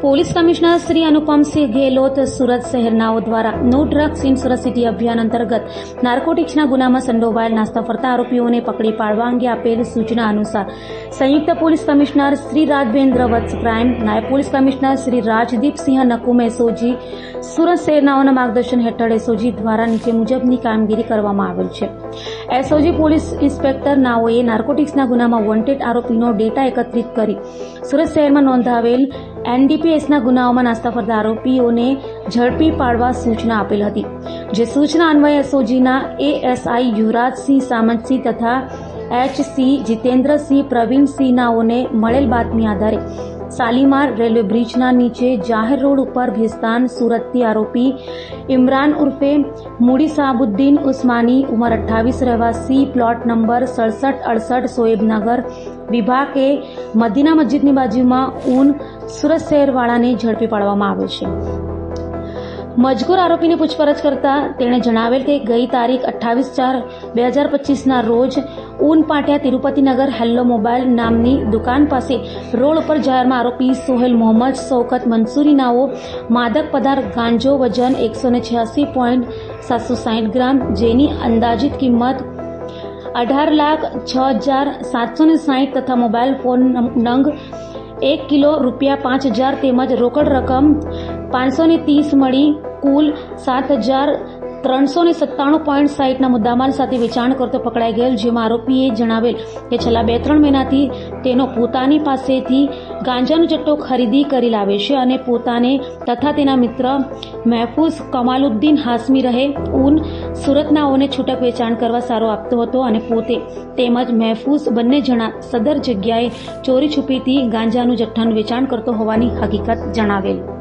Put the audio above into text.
Police commissioner Shri Anupamsinh Gehlot Surat શહેરનાઓ દ્વારા no drugs in Surat city અભિયાન અંતર્ગત નાર્કોટિક્સના ગુનામાં સંડોવાયેલ નાસ્તા ફરતા આરોપીઓને પકડી પાડવા અંગે આપેલ સૂચના અનુસાર સંયુક્ત police commissioner Shri Rajbhendra Vats crime નાયબ police commissioner Shri Rajdeepsinh Nakum SOG Surat શહેરનાઓના માર્ગદર્શન હેઠળ એસઓજી દ્વારા નીચે મુજબની કામગીરી કરવામાં આવેલ છે. એસઓજી પોલીસ ઇન્સ્પેક્ટર નાઓએ નાર્કોટિક્સના ગુનામાં વોન્ટેડ આરોપીનો ડેટા એકત્રિત કરી સુરત શહેરમાં નોંધાવેલ એનડીપીએસના ગુનાઓમાં નાસ્તા ફરતા આરોપીઓને ઝડપી પાડવા સૂચના આપેલ હતી, જે સૂચના અન્વયે એસઓજીના એએસઆઈ યુવરાજસિંહ સામંતસિંહ તથા એચસી જીતેન્દ્રસિંહ પ્રવીણસિંહનાઓને મળેલ બાતમી આધારે શાલીમાર રેલવે બ્રિજના નીચે જાહેર રોડ ઉપર ભેસ્તાન સુરતથી આરોપી ઇમરાન ઉર્ફે મૂડી સાબુદ્દીન ઉસ્માની ઉંમર અઠ્ઠાવીસ, રહેવાસી પ્લોટ નંબર સડસઠ અડસઠ સોએબનગર વિભાગ મદીના મસ્જિદની બાજુમાં ઊન સુરત શહેરવાળાને ઝડપી પાડવામાં આવ્યો છે. મજગૂર આરોપીની પૂછપરછ કરતા તેણે જણાવેલ કે ગઈ તારીખ અઠ્ઠાવીસ ચાર બે હજાર પચીસના રોજ ઊન પાટિયા તિરુપતિનગર હેલ્લો મોબાઈલ નામની દુકાન પાસે રોડ ઉપર જાહેરમાં આરોપી સોહેલ મોહમ્મદ શૌકત મંસૂરી નાઓ માદક પદાર્થ ગાંજો વજન એકસો ને છ્યાસી પોઈન્ટ સાતસો સાહીઠ ગ્રામ જેની અંદાજિત કિંમત અઢાર લાખ છ હજાર સાતસો ને સાહીઠ તથા મોબાઈલ ફોન નંગ એક કિલો રૂપિયા પાંચ હજાર તેમજ રોકડ રકમ પાંચસો ને ત્રીસ મળી કુલ સાત હજાર ત્રણસો ને સત્તાણું પોઈન્ટ સાહીઠના મુદ્દામાલ સાથે વેચાણ કરતો પકડાઈ ગયેલ, જેમાં આરોપીએ જણાવેલ કે છેલ્લા બે ત્રણ મહિનાથી તેનો પોતાની પાસેથી ગાંજાનો જથ્થો ખરીદી કરી લાવે છે અને પોતાને તથા તેના મિત્ર મહેફૂઝ કમાલુદ્દીન હાસમી રહે ઉન સુરતનાઓને છૂટક વેચાણ કરવા સારો આપતો હતો અને પોતે તેમજ મહેફૂઝ બંને જણા સદર જગ્યાએ ચોરી છુપીથી ગાંજાનું જથ્થાનું વેચાણ કરતો હોવાની હકીકત જણાવેલ.